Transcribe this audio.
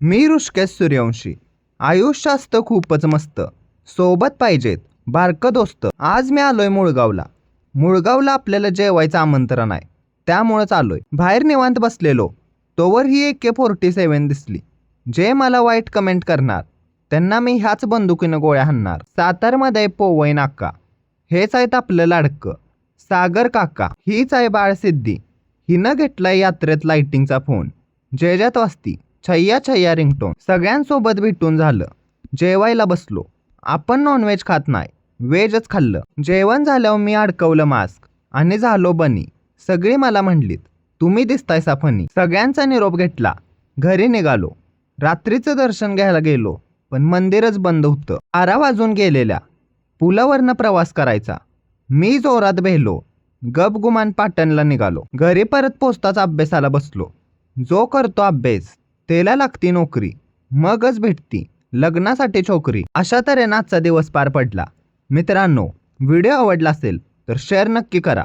मी ऋषकेश सूर्यवंशी आयुष्य असतं खूपच मस्त. सोबत पाहिजेत बारकं दोस्त. आज मी आलोय मुळगावला. मुळगावला आपल्याला जेवायचं आमंत्रण आहे. त्यामुळंच आलोय. बाहेर निवांत बसलेलो. तोवर ही ए के फोर्टी सेवन दिसली. जे मला वाईट कमेंट करणार त्यांना मी ह्याच बंदुकीनं गोळ्या हाणणार. सातारमध्ये पोवई नाका. हेच आहेत आपलं लाडकं. सागर काका. हीच आहे बाळसिद्धी. हिनं घेतलाय यात्रेत लाईटिंगचा फोन जयजात वास्ती छय्या छय्या रिंगटोन. सगळ्यांसोबत भेटून झालं. जेवायला बसलो. आपण नॉनव्हेज खात नाही. व्हेजच खाल्लं. जेवण झाल्यावर मी अडकवलं मास्क आणि झालो बनी. सगळी मला म्हणलीत तुम्ही दिसताय फनी सगळ्यांचा निरोप घेतला. घरी निघालो. रात्रीचं दर्शन घ्यायला गेलो. पण मंदिरच बंद होतं. बारा वाजून गेलेल्या. पुलावरनं प्रवास करायचा. मी जोरात बेहलो गपगुमान पाटणला निघालो. घरी परत पोचताच अभ्यासाला बसलो. जो करतो अभ्यास. त्याला लागती नोकरी मगच भेटती लग्नासाठी छोकरी. अशा तऱ्हेनं आजचा दिवस पार पडला. मित्रांनो व्हिडिओ आवडला असेल तर शेअर नक्की करा.